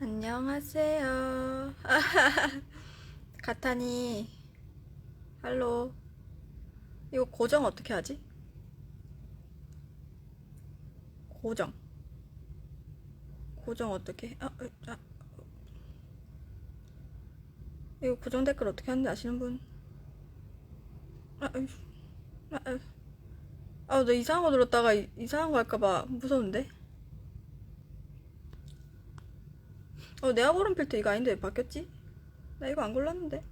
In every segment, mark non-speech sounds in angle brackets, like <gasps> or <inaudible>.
안녕하세요. <laughs> 가타니. 할로. 이거 고정 어떻게 하지? 고정. 고정 어떻게 해? 아, 어, 아. 이거 고정 댓글 어떻게 하는지 아시는 분? 아. 아, 아. 아, 나 이상한 거 들었다가 이- 이상한 거 할까봐 무서운데? 어, 내가 고른 필터 이거 아닌데 왜 바뀌었지? 나 이거 안 골랐는데.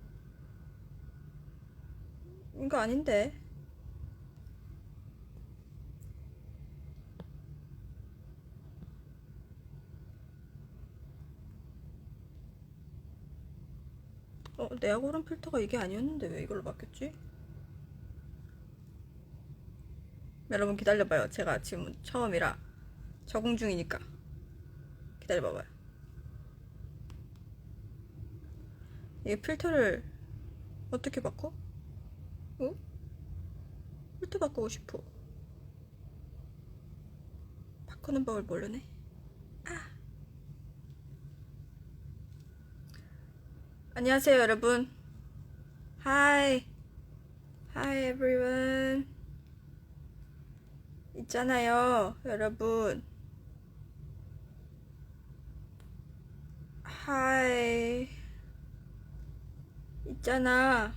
이거 아닌데. 어, 내가 고른 필터가 이게 아니었는데 왜 이걸로 바뀌었지? 여러분 기다려봐요. 제가 지금 처음이라 적응 중이니까 기다려봐봐요. 이 필터를 어떻게 바꿔? 어? 필터 바꾸고 싶어. 바꾸는 법을 모르네. 아. 안녕하세요, 여러분. Hi. Hi, everyone. 있잖아요, 여러분. Hi. 있잖아.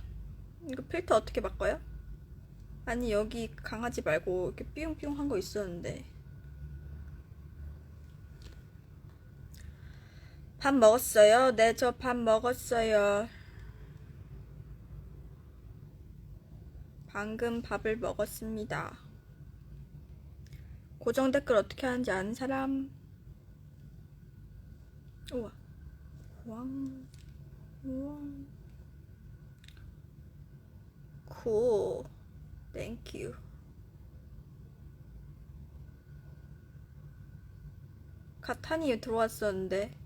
이거 필터 어떻게 바꿔요? 아니, 여기 강아지 말고 이렇게 삐용삐용 한 거 있었는데. 밥 먹었어요? 네, 저 밥 먹었어요. 방금 밥을 먹었습니다. 고정 댓글 어떻게 하는지 아는 사람? 우와. 왕. 왕. Cool. Thank you. 가탄이 들어왔었는데.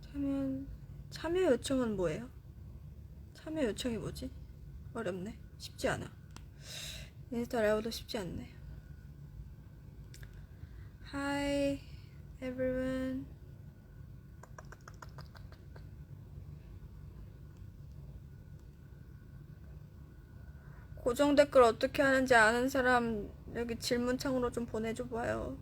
참여, 참여 요청은 뭐예요? 참여 요청이 뭐지? 어렵네. 쉽지 않아. 인스타 라이브도 쉽지 않네. Hi, everyone. 고정 댓글 어떻게 하는지 아는 사람 여기 질문창으로 좀 보내줘 봐요.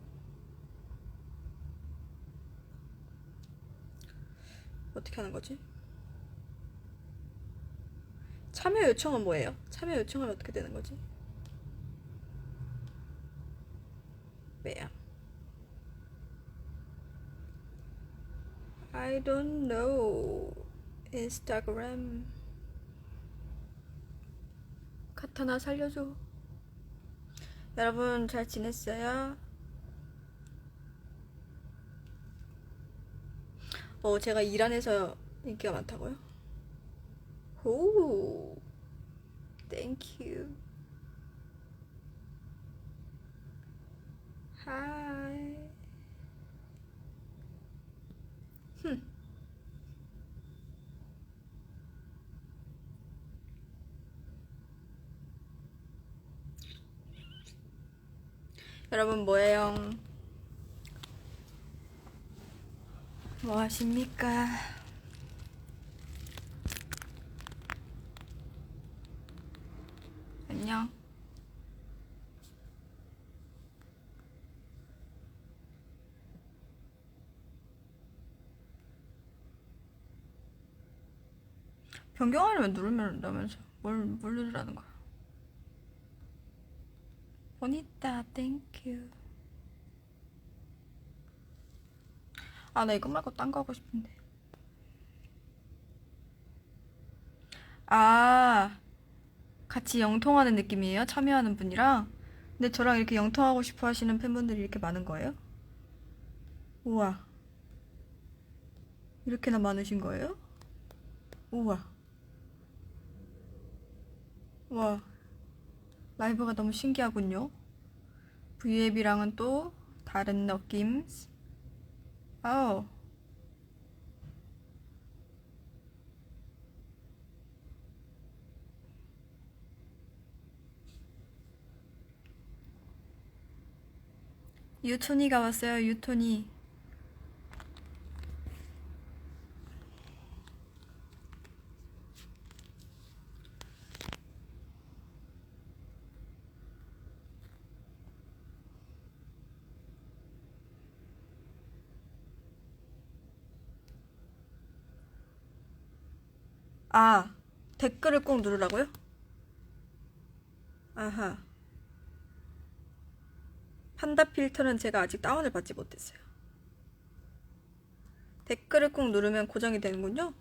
어떻게 하는 거지? 참여 요청은 뭐예요? 참여 요청은 어떻게 되는 거지? 왜요? I don't know. Instagram. 카타나 살려줘. 여러분 잘 지냈어요? 어, 제가 이란에서 인기가 많다고요? 오, you. Hi. 여러분 뭐예요? 뭐 하십니까? 안녕. 변경하려면 누르면 된다면서 뭘, 뭘 누르라는 거야? 보니따 땡큐 아 나 이거 말고 딴 거 하고 싶은데 아 같이 영통하는 느낌이에요? 참여하는 분이랑? 근데 저랑 이렇게 영통하고 싶어 하시는 팬분들이 이렇게 많은 거예요? 우와 이렇게나 많으신 거예요? 우와 와 라이브가 너무 신기하군요. V앱이랑은 또 다른 느낌. 아우. 유토니가 왔어요, 유토니. 아, 댓글을 꼭 누르라고요? 아하. 판다 필터는 제가 아직 다운을 받지 못했어요. 댓글을 꼭 누르면 고정이 되는군요.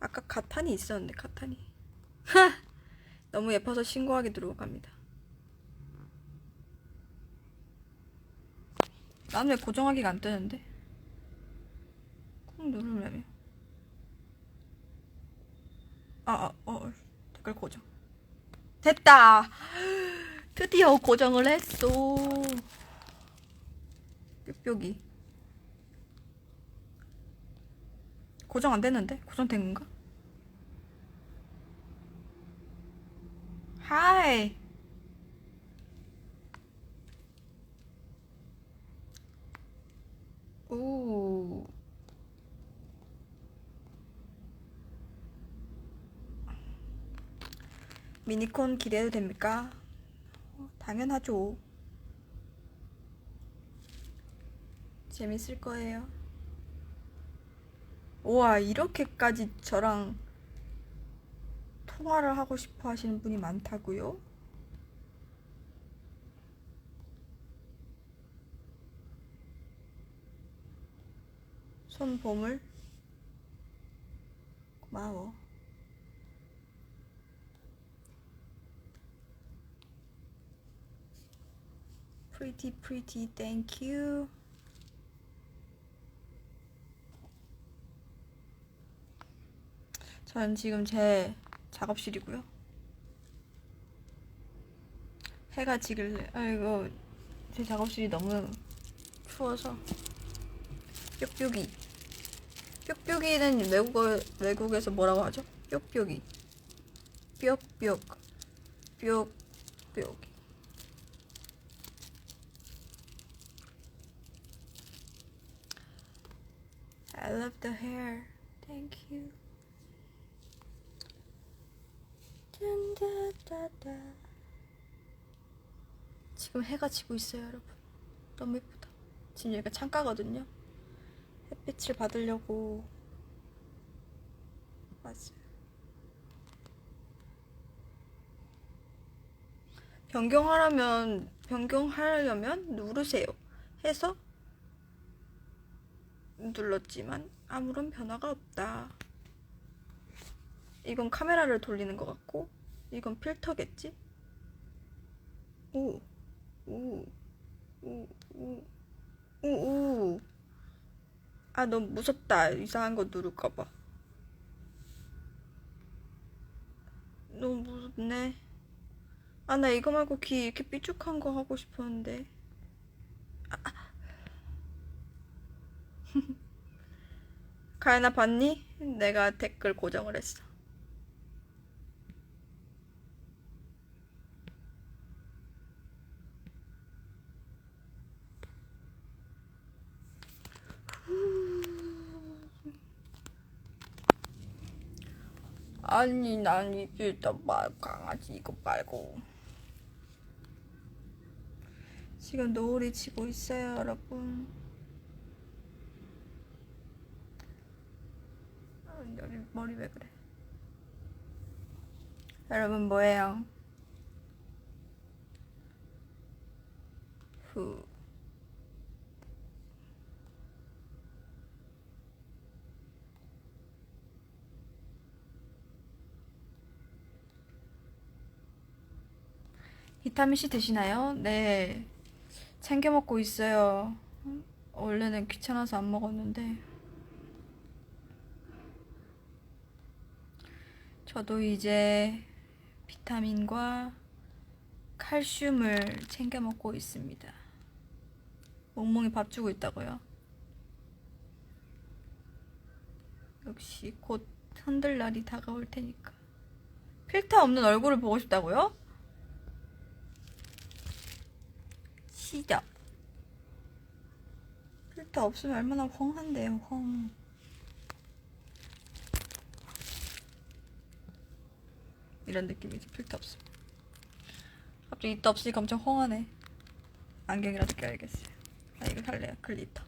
아까 가탄이 있었는데 가탄이. <laughs> 너무 예뻐서 신고하기 들어갑니다. 난 왜 고정하기가 안 뜨는데? 꾹 누르려면. 아, 아, 어, 댓글 고정. 됐다! 드디어 고정을 했어. 뾱뾱이. 고정 안 됐는데? 고정된 건가? 하이! 오. 미니콘 기대해도 됩니까? 어, 당연하죠. 재밌을 거예요. 우와, 이렇게까지 저랑 통화를 하고 싶어 하시는 분이 많다고요? 손 보물? 고마워. Pretty, pretty, thank you. 전 지금 제 작업실이고요. 해가 지길래, 아이고, 제 작업실이 너무 추워서. 뾱뾱이. 뾱뾱이는 외국어, 외국에서 뭐라고 하죠? 뾱뾱이. 뾱뾱. 뾱뾱이. I love the hair. Thank you. 지금 해가 지고 있어요, 여러분. 너무 예쁘다. 지금 여기가 창가거든요. 햇빛을 받으려고 왔어요. 변경하려면 변경하려면 누르세요. 해서 눌렀지만 아무런 변화가 없다. 이건 카메라를 돌리는 것 같고 이건 필터겠지? 오, 오, 오, 오, 오, 오. 아 너무 무섭다. 이상한 거 누를까봐. 너무 무섭네. 아 나 이거 말고 귀 이렇게 삐죽한 거 하고 싶었는데. <laughs> 가연아 봤니? 내가 댓글 고정을 했어. 아니 난 이필터 말 강아지 이거 말고 지금 노을이 지고 있어요 여러분 아, 여기 머리 왜 그래 여러분 뭐해요 후 비타민C 드시나요? 네. 챙겨 먹고 있어요. 원래는 귀찮아서 안 먹었는데. 저도 이제 비타민과 칼슘을 챙겨 먹고 있습니다. 멍멍이 밥 주고 있다고요? 역시 곧 흔들 날이 다가올 테니까. 필터 없는 얼굴을 보고 싶다고요? 시작. 필터 없으면 얼마나 慌한데요, 慌. 이런 느낌이지, 필터 없으면. 갑자기 이따 없으니까 엄청 헝하네. 안경이라도 껴야겠어요. 아, 이거 살래요, 글리터.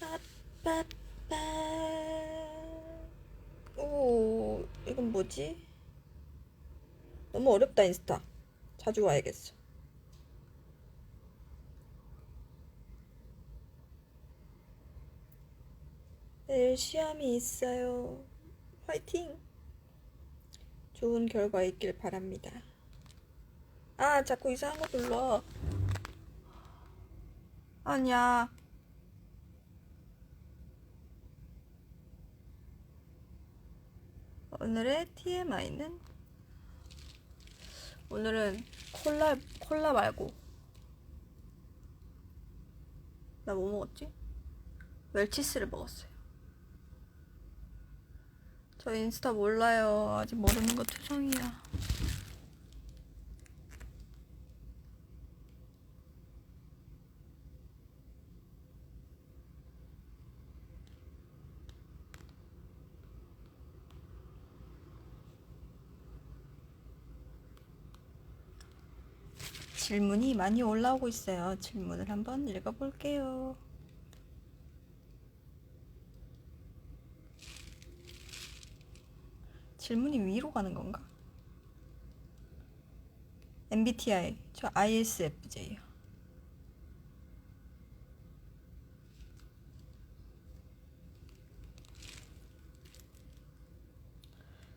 빠빠빠. 오, 이건 뭐지? 너무 어렵다, 인스타. 자주 와야겠어. 내일 시험이 있어요. 화이팅! 좋은 결과 있길 바랍니다. 아, 자꾸 이상한 거 눌러. 아니야. 오늘의 TMI는 오늘은 콜라 콜라 말고 나 뭐 먹었지? 웰치스를 먹었어요. 저 인스타 몰라요. 아직 모르는 거 투성이야. 질문이 많이 올라오고 있어요. 질문을 한번 읽어볼게요. 질문이 위로 가는 건가? MBTI, 저 ISFJ요.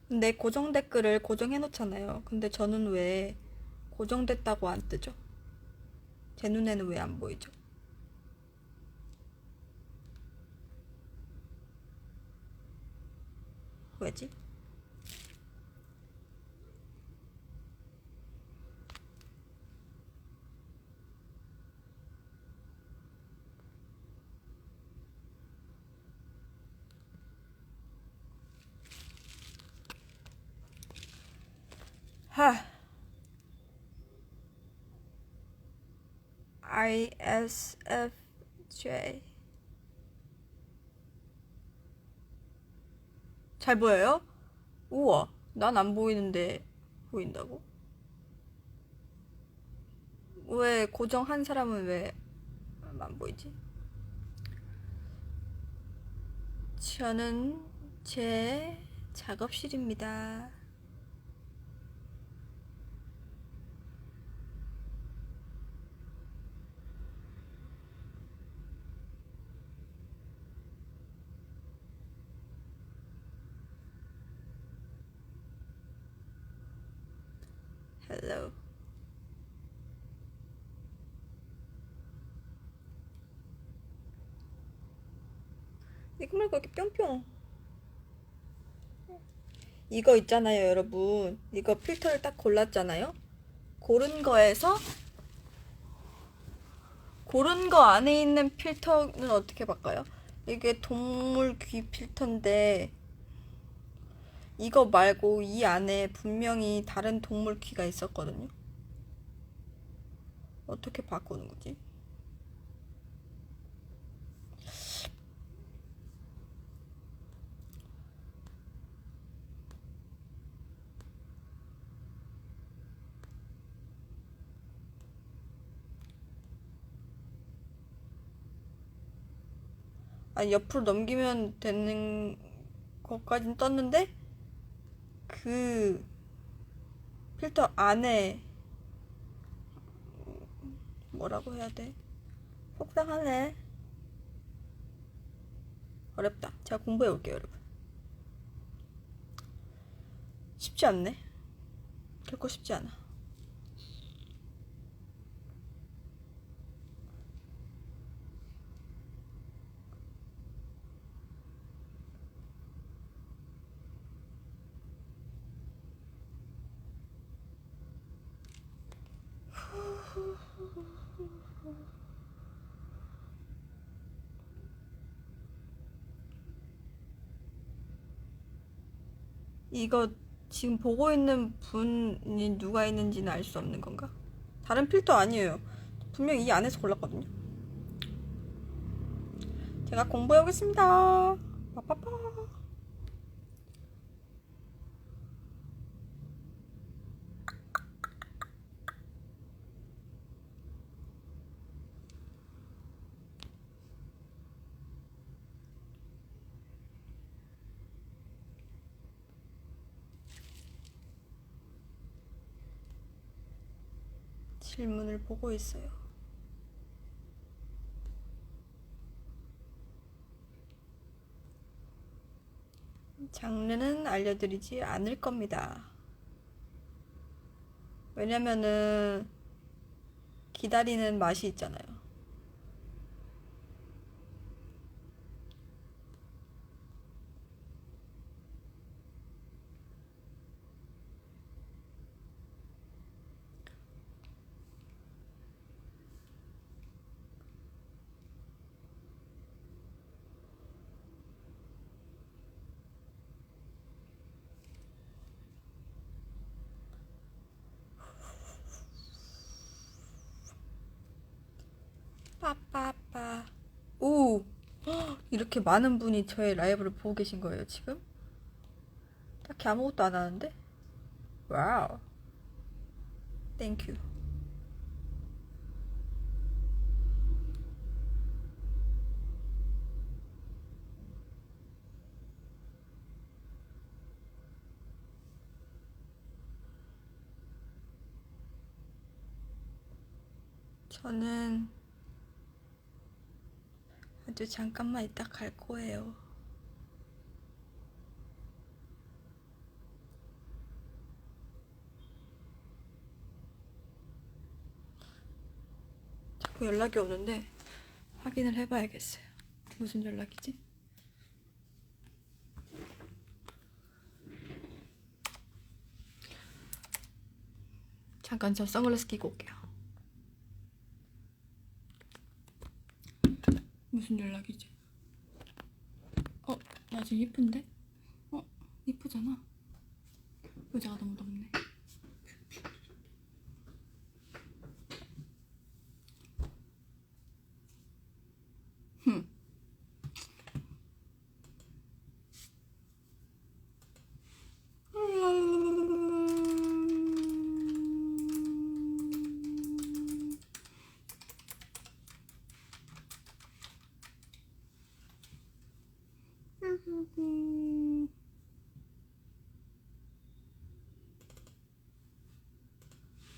근데 고정 댓글을 고정해 놓잖아요. 근데 저는 왜 고정됐다고 안 뜨죠? 제 눈에는 왜 안 보이죠? 왜지? 하. ISFJ. 잘 보여요? 우와, 난 안 보이는데 보인다고? 왜 고정 한 사람은 왜 안 보이지? 저는 제 작업실입니다. Hello. 이거 말고 이렇게 뿅뿅. 이거 있잖아요, 여러분. 이거 필터를 딱 골랐잖아요. 고른 거에서 고른 거 안에 있는 필터는 어떻게 바꿔요? 이게 동물 귀 필터인데 이거 말고 이 안에 분명히 다른 동물 귀가 있었거든요. 어떻게 바꾸는 거지? 아니 옆으로 넘기면 되는 것까진 떴는데 그 필터 안에 뭐라고 해야 돼? 속상하네. 어렵다. 제가 공부해 올게요, 여러분. 쉽지 않네. 결코 쉽지 않아. 이거 지금 보고 있는 분이 누가 있는지는 알 수 없는 건가? 다른 필터 아니에요. 분명 이 안에서 골랐거든요. 제가 공부해 오겠습니다. 빠빠빠. 질문을 보고 있어요. 장르는 알려드리지 않을 겁니다. 왜냐면은 기다리는 맛이 있잖아요. 빠빠빠. 오! 헉, <gasps> 이렇게 많은 분이 저의 라이브를 보고 계신 거예요, 지금? 딱히 아무것도 안 하는데? 와우. 땡큐. 저는 아주 잠깐만 있다 갈 거예요. 자꾸 연락이 오는데 확인을 해봐야겠어요. 무슨 연락이지? 잠깐 저 선글라스 끼고 올게요. 무슨 연락이지? 어, 나 지금 이쁜데? 어, 이쁘잖아. 의자가 너무 덥네.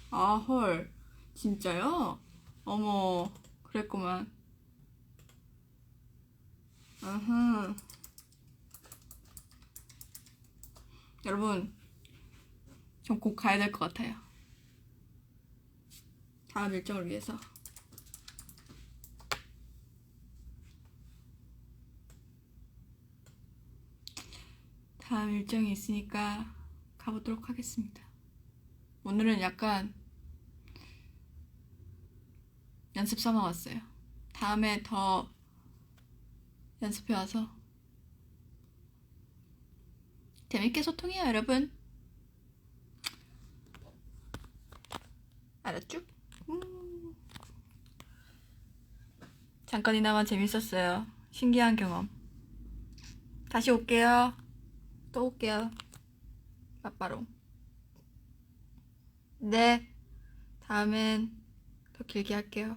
아, 헐. 진짜요? 어머, 그랬구만. 아하. 여러분, 전곧 가야 될 것 같아요. 다음 일정을 위해서. 다음 일정이 있으니까 가보도록 하겠습니다. 오늘은 약간 연습 삼아 왔어요. 다음에 더 연습해 와서 재밌게 소통해요, 여러분. 알았죠? 음. 잠깐이나마 재밌었어요. 신기한 경험. 다시 올게요. 또 올게요. 빠빠롱. 네. 다음엔 더 길게 할게요.